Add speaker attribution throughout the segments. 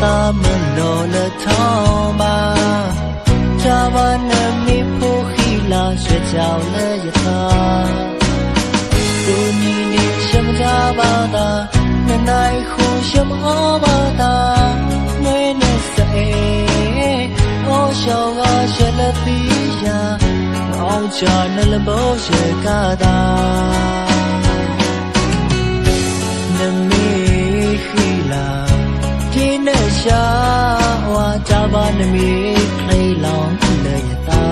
Speaker 1: ta mun no la tho ma cha ba na mi pho khi la sha chao la ya ta tu ni ni sham ja ba da na nai khu sham ha ba da noi na sa e o shao ga sha la pi ya အောင်ချာနလဘောရကတာ နမီထိုင်လောင်လည်းရတာ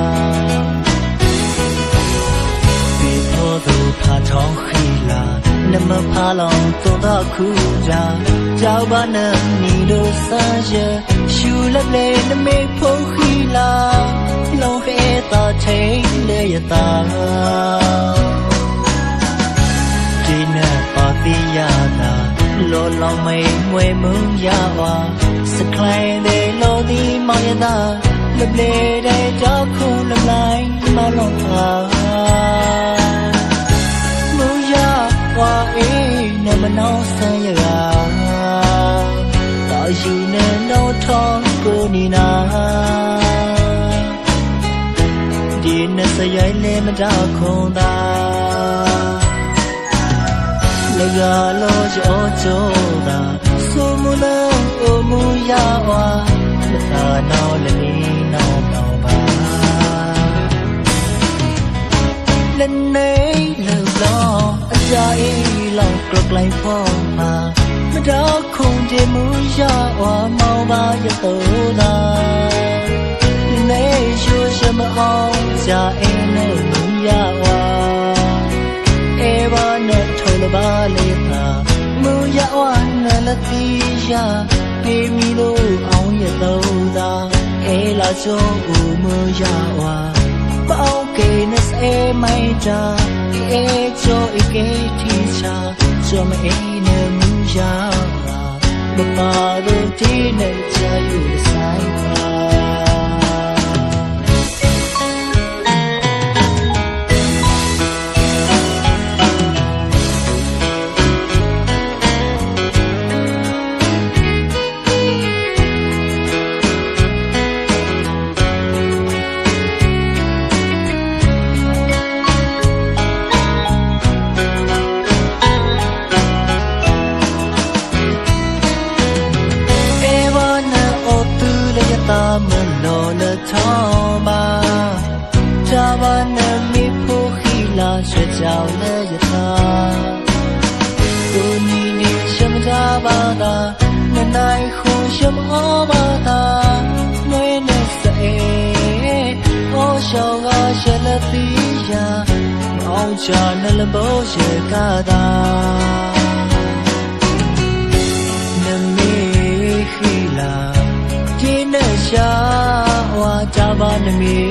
Speaker 1: ဒီပေါ်သူဖာထောင်းခီလာနမဖာလောင်သွန်တော့ခုကြာကြောက်ပါနဲ့နီတို့စားရရှူလက်လေနမေဖုန်ခီလာလုံးခဲတော့ချိန်လည်းရတာဒီနဲ့ပါတိရတာလောလောမေမွေမှုရပါစကလိုင်း မောင်ရတာလပလေတဲ့ကြောက်ခုလလိုက်မလုံးပါမူရဝါအေးနမနောဆန်းရတာတော်ယူနေတော့ထောင်းကိုနီနာဒီနဲ့စရိုင်းလည်းမတခုံသာလေကလောကြောကြောသာဆိုမ လို့အမူရဝါမသာနောက်လည်းနောက်တော့ပါ lần này lần lo ra ý lòng cực lại phong mà mà đã không thể muốn ra hoa mau ba giờ tớ na lần này chưa sẽ mà ông ra em nơi muốn ra hoa em ba nè thôi là ba lê ta muốn ra hoa nè là tí ra bê mi lô ông giờ tớ ta em là cho u mưa ra hoa ပေါကေနစအေမိုင်တာအေချိုအေကေတီချာချိုမအေနမူယာဘပါဒိုတီနေချာယူဆိုင်ပါ Ewana jaw le yata Ko ni ni sham ja ba da na nai khu sham o ba da Noe ne sa e o shao ga she le ti ya Ông cha na le bo she ka da နမေခီလာဒီနဲ့ရှာဝါကြပါနမေ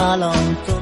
Speaker 1: Alone.